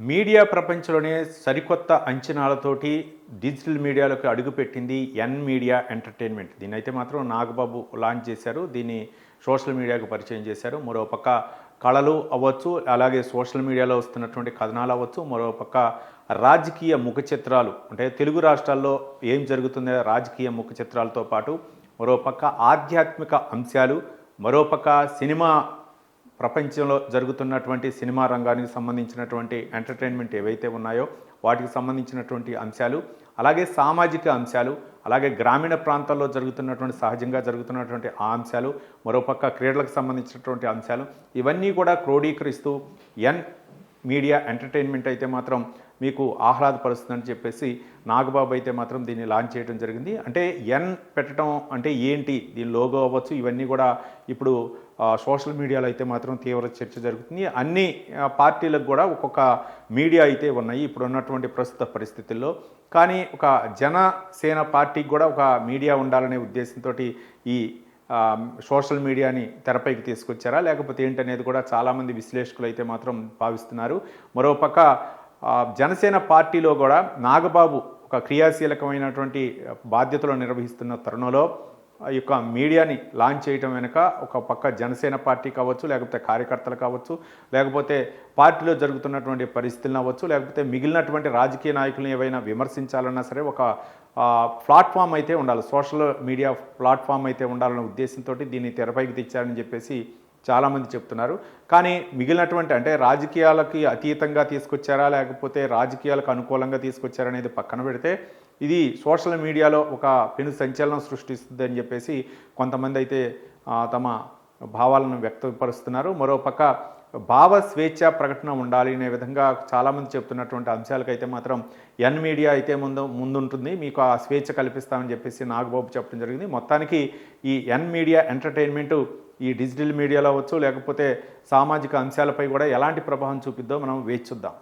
Media ప్రపంచంలోనే సరికొత్త అంచనాలతోటి digital మీడియాలోకి అడుగుపెట్టింది ఎన్ మీడియా ఎంటర్టైన్మెంట్. దీన్ని అయితే మాత్రం నాగబాబు లాంచ్ చేశారు. దీన్ని సోషల్ మీడియాకు పరిచయం చేశారు. మరోపక్క కళలు అవ్వచ్చు అలాగే సోషల్ మీడియాలో వస్తున్నటువంటి కథనాలు అవ్వచ్చు మరోపక్క రాజకీయ ముఖ చిత్రాలు. అంటే తెలుగు రాష్ట్రాల్లో ఏం జరుగుతుందో రాజకీయ ముఖ చిత్రాలతో పాటు మరోపక్క ఆధ్యాత్మిక అంశాలు మరోపక్క సినిమా ప్రపంచంలో జరుగుతున్నటువంటి సినిమా రంగానికి సంబంధించినటువంటి ఎంటర్టైన్మెంట్ ఏవైతే ఉన్నాయో వాటికి సంబంధించినటువంటి అంశాలు అలాగే సామాజిక అంశాలు అలాగే గ్రామీణ ప్రాంతాల్లో జరుగుతున్నటువంటి సహజంగా జరుగుతున్నటువంటి ఆ అంశాలు మరోపక్క క్రీడలకు సంబంధించినటువంటి అంశాలు ఇవన్నీ కూడా క్రోడీకరిస్తూ ఎన్ మీడియా ఎంటర్టైన్మెంట్ అయితే మాత్రం మీకు ఆహ్లాదపరుస్తుందని చెప్పేసి నాగబాబు అయితే మాత్రం దీన్ని లాంచ్ చేయడం జరిగింది. అంటే ఎన్ పెట్టడం అంటే ఏంటి? దీని లోగో అవ్వచ్చు ఇవన్నీ కూడా ఇప్పుడు సోషల్ మీడియాలో అయితే మాత్రం తీవ్ర చర్చ జరుగుతుంది. అన్ని పార్టీలకు కూడా ఒక్కొక్క మీడియా అయితే ఉన్నాయి ఇప్పుడు ఉన్నటువంటి ప్రస్తుత పరిస్థితుల్లో. కానీ ఒక జనసేన పార్టీకి కూడా ఒక మీడియా ఉండాలనే ఉద్దేశంతో ఈ సోషల్ మీడియాని తెరపైకి తీసుకొచ్చారా? లేకపోతే ఏంటనేది కూడా చాలామంది విశ్లేషకులు అయితే మాత్రం భావిస్తున్నారు. మరోపక్క జనసేన పార్టీలో కూడా నాగబాబు ఒక క్రియాశీలకమైనటువంటి బాధ్యతలు నిర్వహిస్తున్న తరుణంలో ఈ యొక్క మీడియాని లాంచ్ చేయటం వెనుక ఒక పక్క జనసేన పార్టీ కావచ్చు లేకపోతే కార్యకర్తలు కావచ్చు లేకపోతే పార్టీలో జరుగుతున్నటువంటి పరిస్థితులను అవ్వచ్చు లేకపోతే మిగిలినటువంటి రాజకీయ నాయకులను ఏవైనా విమర్శించాలన్నా సరే ఒక ప్లాట్ఫామ్ అయితే ఉండాలి. సోషల్ మీడియా ప్లాట్ఫామ్ అయితే ఉండాలనే ఉద్దేశంతో దీన్ని తెరపైకి తెచ్చారని చెప్పేసి చాలామంది చెప్తున్నారు. కానీ మిగిలినటువంటి అంటే రాజకీయాలకి అతీతంగా తీసుకొచ్చారా? లేకపోతే రాజకీయాలకు అనుకూలంగా తీసుకొచ్చారా అనేది పక్కన పెడితే ఇది సోషల్ మీడియాలో ఒక పెను సంచలనం సృష్టిస్తుంది అని చెప్పేసి కొంతమంది అయితే తమ భావాలను వ్యక్తపరుస్తున్నారు. మరోపక్క భావ స్వేచ్ఛ ప్రకటన ఉండాలి అనే విధంగా చాలామంది చెప్తున్నటువంటి అంశాలకైతే మాత్రం ఎన్ మీడియా అయితే ముందు ముందుంటుంది. మీకు ఆ స్వేచ్ఛ కల్పిస్తామని చెప్పేసి నాగబాబు చెప్పడం జరిగింది. మొత్తానికి ఈ ఎన్ మీడియా ఎంటర్టైన్మెంట్ ఈ డిజిటల్ మీడియాలో అవ్వచ్చు లేకపోతే సామాజిక అంశాలపై కూడా ఎలాంటి ప్రభావం చూపిద్దో మనం వేచి చూద్దాం.